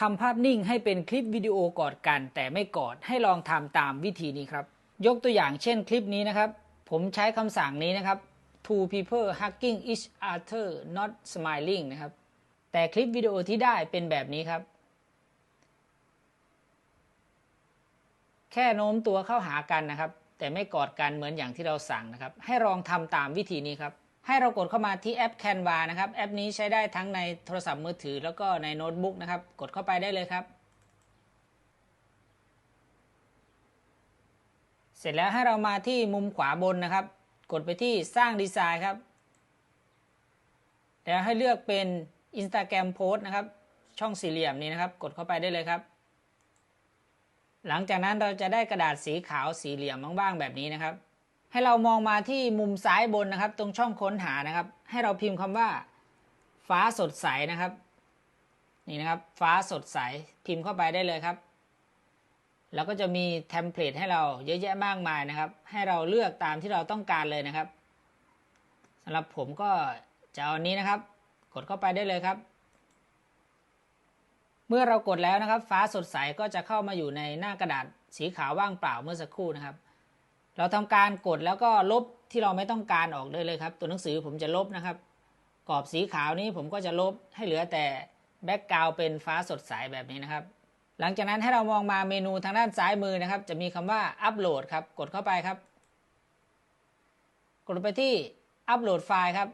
ทำภาพนิ่งให้เป็นคลิปวิดีโอกอดกัน แต่ไม่กอดให้ลองทำตามวิธีนี้ครับ ยกตัวอย่างเช่นคลิปนี้นะครับ ผมใช้คำสั่งนี้นะครับ two people hugging each other not smiling นะครับ แต่คลิปวิดีโอที่ได้เป็นแบบนี้ครับ แค่โน้มตัวเข้าหากันนะครับ แต่ไม่กอดกันเหมือนอย่างที่เราสั่งนะครับ ให้ลองทำตามวิธีนี้ครับ ให้เรากดเข้ามาที่แอป Canva นะครับแอปนี้ใช้ได้ทั้งในโทรศัพท์มือถือแล้วก็ในโน้ตบุ๊กนะครับกดเข้าไปได้เลยครับ เสร็จแล้วให้เรามาที่มุมขวาบนนะครับ กดไปที่สร้างดีไซน์ครับ แล้วให้เลือกเป็น Instagram Post นะครับ ช่องสี่เหลี่ยมนี้นะครับ กดเข้าไปได้เลยครับ หลังจากนั้นเราจะได้กระดาษสีขาวสีเหลี่ยมบ้างๆแบบนี้นะครับ ให้เรามองมาที่มุมซ้ายบนนะครับ ตรงช่องค้นหานะครับ ให้เราพิมพ์คำว่า ฟ้าสดใสนะครับ นี่นะครับ ฟ้าสดใสพิมพ์เข้าไปได้เลยครับ แล้วก็จะมีเทมเพลตให้เราเยอะแยะมากมายนะครับ ให้เราเลือกตามที่เราต้องการเลยนะครับสำหรับผมก็จะเอานี้นะครับ กดเข้าไปได้เลยครับ เมื่อเรากดแล้วนะครับ ฟ้าสดใสก็จะเข้ามาอยู่ในหน้ากระดาษสีขาวว่างเปล่าเมื่อสักครู่นะครับ เราทำการกดแล้วก็ลบที่เราไม่ต้องการออกได้เลยครับ ตัวหนังสือผมจะลบนะครับ กรอบสีขาวนี้ผมก็จะลบให้เหลือแต่แบ็กกราวเป็นฟ้าสดใสแบบนี้นะครับ หลังจากนั้นให้เรามองมาเมนูทางด้านซ้ายมือนะครับ จะมีคำว่าอัปโหลดครับ กดเข้าไปครับ กดไปที่อัปโหลดไฟล์ครับ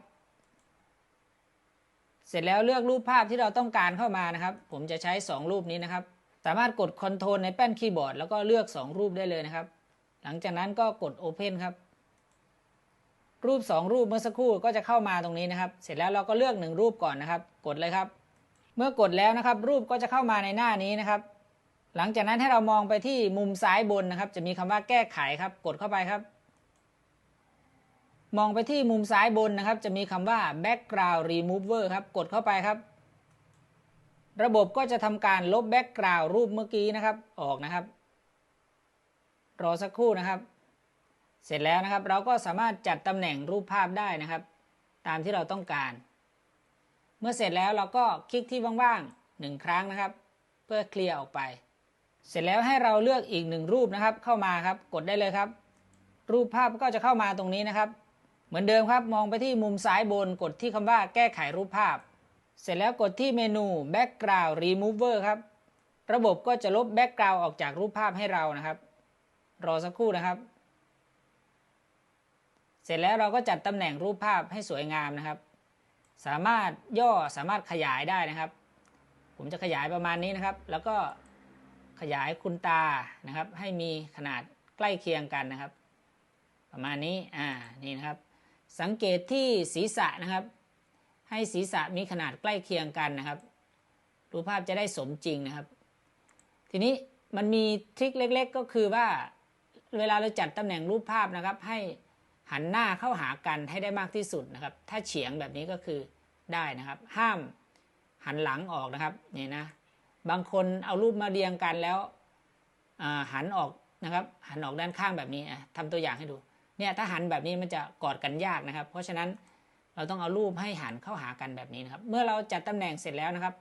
เสร็จแล้วเลือกรูปภาพที่เราต้องการเข้ามานะครับ ผมจะใช้ 2 รูปนี้นะครับ สามารถกด Ctrl ในแป้นคีย์บอร์ดแล้วก็เลือก 2 รูปได้เลยนะครับ หลังจากนั้นก็กด Open ครับ รูป 2 รูปเมื่อสักครู่ก็จะเข้ามาตรงนี้นะครับ เสร็จแล้วเราก็เลือก 1 รูปก่อนนะครับ กดเลยครับ เมื่อกดแล้วนะครับ รูปก็จะเข้ามาในหน้านี้นะครับ หลังจากนั้นให้เรามองไปที่มุมซ้ายบนนะครับ จะมีคำว่าแก้ไขครับ กดเข้าไปครับ มองไปที่มุมซ้ายบนนะครับ จะมีคำว่า background remover ครับ กดเข้าไปครับ ระบบก็จะทำการลบ background รูปเมื่อกี้นะครับ ออกนะครับ รอสักครู่นะครับ เสร็จแล้วนะครับ เราก็สามารถจัดตำแหน่งรูปภาพได้นะครับ ตามที่เราต้องการ เมื่อเสร็จแล้วเราก็คลิกที่ว่างๆหนึ่งครั้งนะครับ เพื่อเคลียร์ออกไป เสร็จแล้วให้เราเลือกอีกหนึ่งรูปนะครับ เข้ามาครับกดได้เลยครับ รูปภาพก็จะเข้ามาตรงนี้นะครับ เหมือนเดิมครับมองไปที่มุมซ้ายบนกดที่คำว่าแก้ไขรูปภาพ เสร็จแล้วกดที่เมนู background remover ครับระบบก็จะลบ background ออกจากรูปภาพให้เรานะครับ รอสักครู่นะครับ เสร็จแล้วเราก็จัดตำแหน่งรูปภาพให้สวยงามนะครับ สามารถย่อสามารถขยายได้นะครับ ผมจะขยายประมาณนี้นะครับ แล้วก็ขยายคุณตานะครับ ให้มีขนาดใกล้เคียงกันนะครับ ประมาณนี้อ่านี่นะครับ สังเกตที่ศีรษะนะครับ ให้ศีรษะมีขนาดใกล้เคียงกันนะครับ รูปภาพจะได้สมจริงนะครับ ทีนี้มันมีทริคเล็ก ๆ ก็คือว่า เวลาเราจัดตำแหน่งรูปภาพนะครับ ให้หันหน้าเข้าหากันให้ได้มากที่สุดนะครับ ถ้าเฉียงแบบนี้ก็คือได้นะครับ ห้ามหันหลังออกนะครับนี่นะ บางคนเอารูปมาเรียงกันแล้วหันออกนะครับ หันออกด้านข้างแบบนี้ทำตัวอย่างให้ดูเนี่ยถ้าหันแบบนี้มันจะกอดกันยากนะครับ เพราะฉะนั้นเราต้องเอารูปให้หันเข้าหากันแบบนี้นะครับ เมื่อเราจัดตำแหน่งเสร็จแล้วนะครับ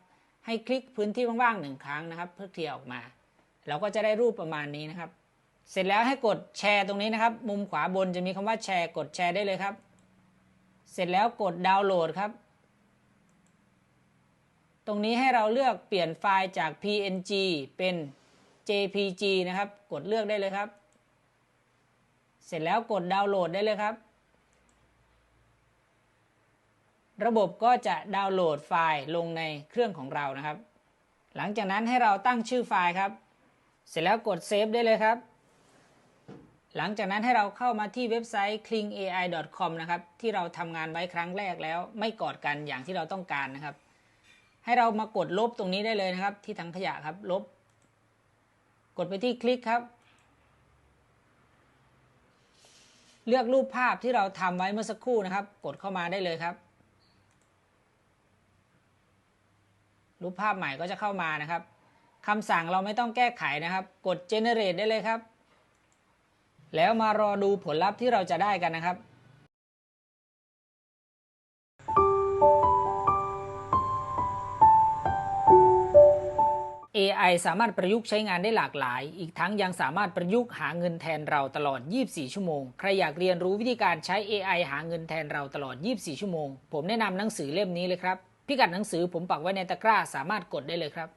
ให้คลิกพื้นที่ว่างๆหนึ่งครั้งนะครับ เพื่อเคลียร์ออกมา เราก็จะได้รูปประมาณนี้นะครับ เสร็จแล้วให้กดแชร์ตรงนี้นะครับ มุมขวาบนจะมีคำว่าแชร์กดแชร์ได้เลยครับ เสร็จแล้วกดดาวน์โหลดครับ ตรงนี้ให้เราเลือกเปลี่ยนไฟล์จาก PNG เป็น JPG นะครับ กดเลือกได้เลยครับ เสร็จแล้วกดดาวน์โหลดได้เลยครับ ระบบก็จะดาวน์โหลดไฟล์ลงในเครื่องของเรานะครับ หลังจากนั้นให้เราตั้งชื่อไฟล์ครับ เสร็จแล้วกดเซฟได้เลยครับ หลังจากนั้นให้เราเข้ามาที่เว็บไซต์ klingai.com นะครับ ที่เราทำงานไว้ครั้งแรกแล้วไม่กอดกันอย่างที่เราต้องการนะครับ ให้เรามากดลบตรงนี้ได้เลยนะครับ ที่ถังขยะครับ ลบ กดไปที่คลิกครับ เลือกรูปภาพที่เราทำไว้เมื่อสักครู่นะครับ กดเข้ามาได้เลยครับ รูปภาพใหม่ก็จะเข้ามานะครับคำสั่งเราไม่ต้องแก้ไขนะครับ กด generate ได้เลยครับ แล้วมารอดูผลลัพธ์ที่เราจะได้กันนะครับ AI สามารถประยุกต์ใช้งานได้หลากหลาย อีกทั้งยังสามารถประยุกต์หาเงินแทนเราตลอด 24 ชั่วโมง ใครอยากเรียนรู้วิธีการใช้ AI หาเงินแทนเราตลอด 24 ชั่วโมง ผมแนะนำหนังสือเล่มนี้เลยครับ พิกัดหนังสือผมปักไว้ในตะกร้าสามารถกดได้เลยครับ